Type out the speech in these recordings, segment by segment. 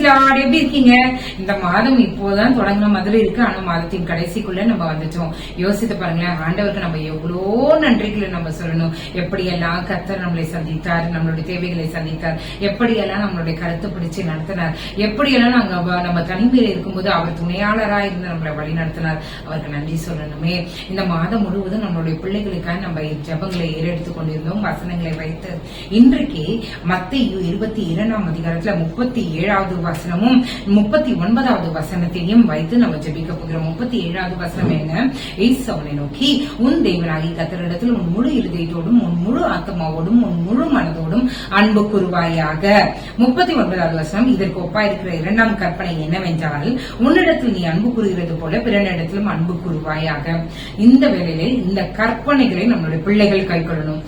Lord எப்படி இருக்கீங்க? இந்த மாதம் இப்போதான் தொடங்கின மாதிரி இருக்கு. ஆனா மாதத்தின் கடைசிக்குள்ள நம்ம வந்துட்டோம். யோசித்து பாருங்களேன் ஆண்டவருக்கு நம்ம எவ்வளோ நன்றிகளை நம்ம சொல்லணும். எப்படியெல்லாம் கத்தர் நம்மளை சந்தித்தார் நம்மளுடைய தேவைகளை சந்தித்தார் எப்படியெல்லாம் நம்மளுடைய கருத்து பிடிச்சு நடத்தினார் எப்படியெல்லாம் நாங்க நம்ம தனிமையில் இருக்கும்போது அவர் துணையாளரா இருந்து நம்மளை வழி நடத்தினார். அவருக்கு நன்றி சொல்லணுமே. இந்த மாதம் முழுவதும் நம்மளுடைய பிள்ளைகளுக்காக நம்ம ஜெபங்களை ஏறெடுத்து கொண்டிருந்தோம். வசனங்களை வைத்து இன்றைக்கு மத்திய இருபத்தி இரண்டாம் அதிகாரத்துல முப்பத்தி ஏழாவது வசனமும் முப்பத்தி ஒன்பதாவது வசனத்தையும் வைத்து நம்ம ஜபிக்க போகிறோம். முப்பத்தி ஏழாவது வசனம் என்ன? ஏசு அவனை நோக்கி உன் தேவனாகி கத்தரிடத்தில் உன் முழு இருதயத்தோடும் உன் முழு ஆத்மாவோடும் உன் முழு மனதோடும் அன்பு கூறுவாயாக. முப்பத்தி ஒன்பதாவது வசனம் இதற்கு ஒப்பா இருக்கிற இரண்டாம் கற்பனை என்னவென்றால் உன்னிடத்தில் நீ அன்பு கூறுகிறது போல பிறனிடத்திலும் அன்பு கூறுவாயாக. இந்த வேலையில இந்த கற்பனைகளை நம்மளுடைய பிள்ளைகள் கை கொள்ளணும்.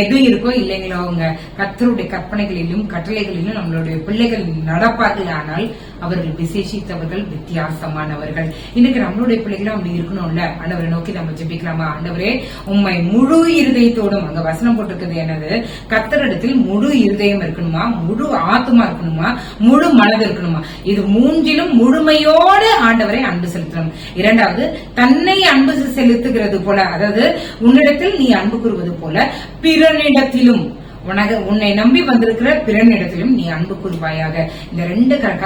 எது இருக்கோ இல்லைங்களோ அவங்க கத்தருடைய கற்பனைகளிலும் கட்டளைகளிலும் நம்மளுடைய பிள்ளைகள் நடப்பார்கள். ஆனால் அவர்கள் விசேஷித்தவர்கள் வித்தியாசமானவர்கள். இன்னைக்கு நம்மளுடைய பிள்ளைகளும் அப்படி இருக்கணும்ல? ஆண்டவரை நோக்கி நம்ம ஜெபிக்கலாமா? ஆண்டவரே உண்மை முழு இருதயத்தோடும் அங்க வசனம் போட்டிருக்கிறது என்னது? கத்தரிடத்தில் முழு இருதயம் இருக்கணுமா? முழு ஆத்மா இருக்கணுமா? முழு மனது இருக்கணுமா? இது மூன்றிலும் முழுமையோடு ஆண்டவரை அன்பு செலுத்தணும். இரண்டாவது தன்னை அன்பு செலுத்துகிறது போல அதாவது உன்னிடத்தில் நீ அன்பு கூறுவது போல பிறனிடத்திலும் உனக்கு உன்னை நம்பி வந்திருக்கிற பிறனிடத்திலும் நீ அன்பு கூறுவாயாக. இந்த ரெண்டு க-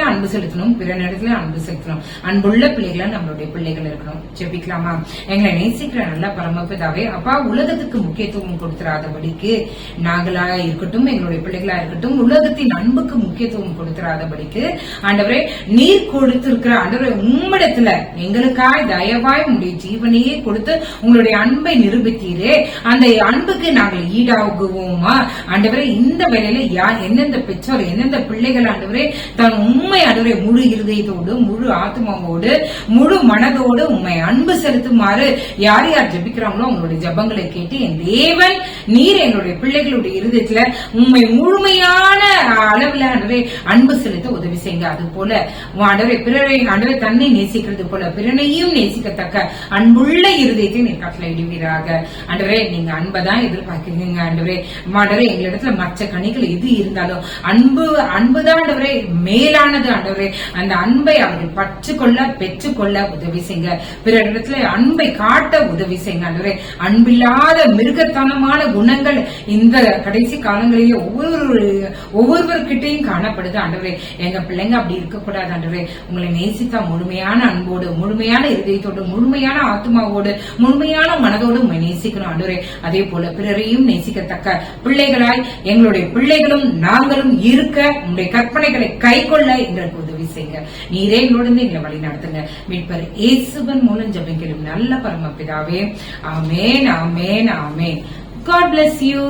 அன்பு செலுத்தணும் பிறனிடத்திலும் அன்பு செலுத்தணும். அன்புள்ள பிள்ளைகளா நம்மளுடைய பிள்ளைகள் இருக்கணும். ஜெபிக்கலாமா? எங்களை நேசிக்கிற நல்ல பரமபிதாவே அப்பா உலகத்துக்கு முக்கியத்துவம் கொடுத்துராதபடிக்கு நாங்களாக இருக்கட்டும் எங்களுடைய பிள்ளைகளா இருக்கட்டும் உலகத்தின் அன்புக்கு முக்கியத்துவம் கொடுத்துராதபடிக்கு ஆண்டவரே நீர் கொடுத்திருக்கிற ஆண்டவரே உம்மிடத்துல எங்களுக்காய் தயவாய் உங்களுடைய ஜீவனையே கொடுத்து உங்களுடைய அன்பை நிரூபித்தீரே. அந்த அன்புக்கு நாங்கள் ஈடாகுவோம். ஆண்டவரே இந்த வேலையில யார் எந்தெந்த பெற்றோர் எந்தெந்த பிள்ளைகள் ஆண்டவரே தன் உண்மை ஆண்டவரே முழு இருதயத்தோடு முழு ஆத்மாவோடு முழு மனதோடு உண்மை அன்பு செலுத்துமாறு யார் யார் ஜெபிக்கிறாங்களோ அவங்களுடைய ஜபங்களை கேட்டு என் தேவன் நீர் எங்களுடைய பிள்ளைகளுடைய இருதயத்துல உண்மை முழுமையான அளவுல ஆண்டவரே அன்பு செலுத்த உதவி செய்யுங்க. அது போல ஆண்டவரை பிறரை ஆண்டவரை தன்னை நேசிக்கிறது போல பிறனையும் நேசிக்கத்தக்க அன்புள்ள இருதயத்தை நீர் கட்டளையிடுவீராக ஆண்டவரே நீங்க அன்பதான் எதிர்பார்க்கிறீங்க. ஆண்டவரே ஆண்டவரே எங்களிடத்துல மற்ற கனிகள் எது இருந்தாலும் அன்பு அன்புதான் ஆண்டவரே மேலானது ஆண்டவரே. அந்த அன்பை அவர்கள் பற்றுக்கொள்ள பெற்றுக்கொள்ள உதவி செய்யுங்க பிற இடத்துல அன்பை காட்ட உதவி செய்யுங்க ஆண்டவரே. அன்பில்லாத மிருகத்தனமான குணங்கள் இந்த கடைசி காலங்களிலே ஒவ்வொரு ஒவ்வொருவர்கிட்டையும் காணப்படுது ஆண்டவரே. எங்க பிள்ளைங்க அப்படி இருக்கக்கூடாது ஆண்டவரே. உங்களை நேசித்தா முழுமையான அன்போடு முழுமையான இதயத்தோடு முழுமையான ஆத்மாவோடு முழுமையான மனதோடு உண்மை நேசிக்கணும் ஆண்டவரே. அதே போல பிறரையும் நேசிக்கத்தக்க பிள்ளைகளாய் எங்களுடைய பிள்ளைகளும் நாங்களும் இருக்க உங்களுடைய கற்பனைகளை கை கொள்ள எங்களுக்கு உதவி செய்யுங்க. நீரே எங்களோடு எங்களை வழி நடத்துங்க. மீட்பர் இயேசுவன் மூலம் ஜபிக்கிறோம். நல்ல பரமபிதாவே. ஆமேன் ஆமேன் ஆமேன். God bless you.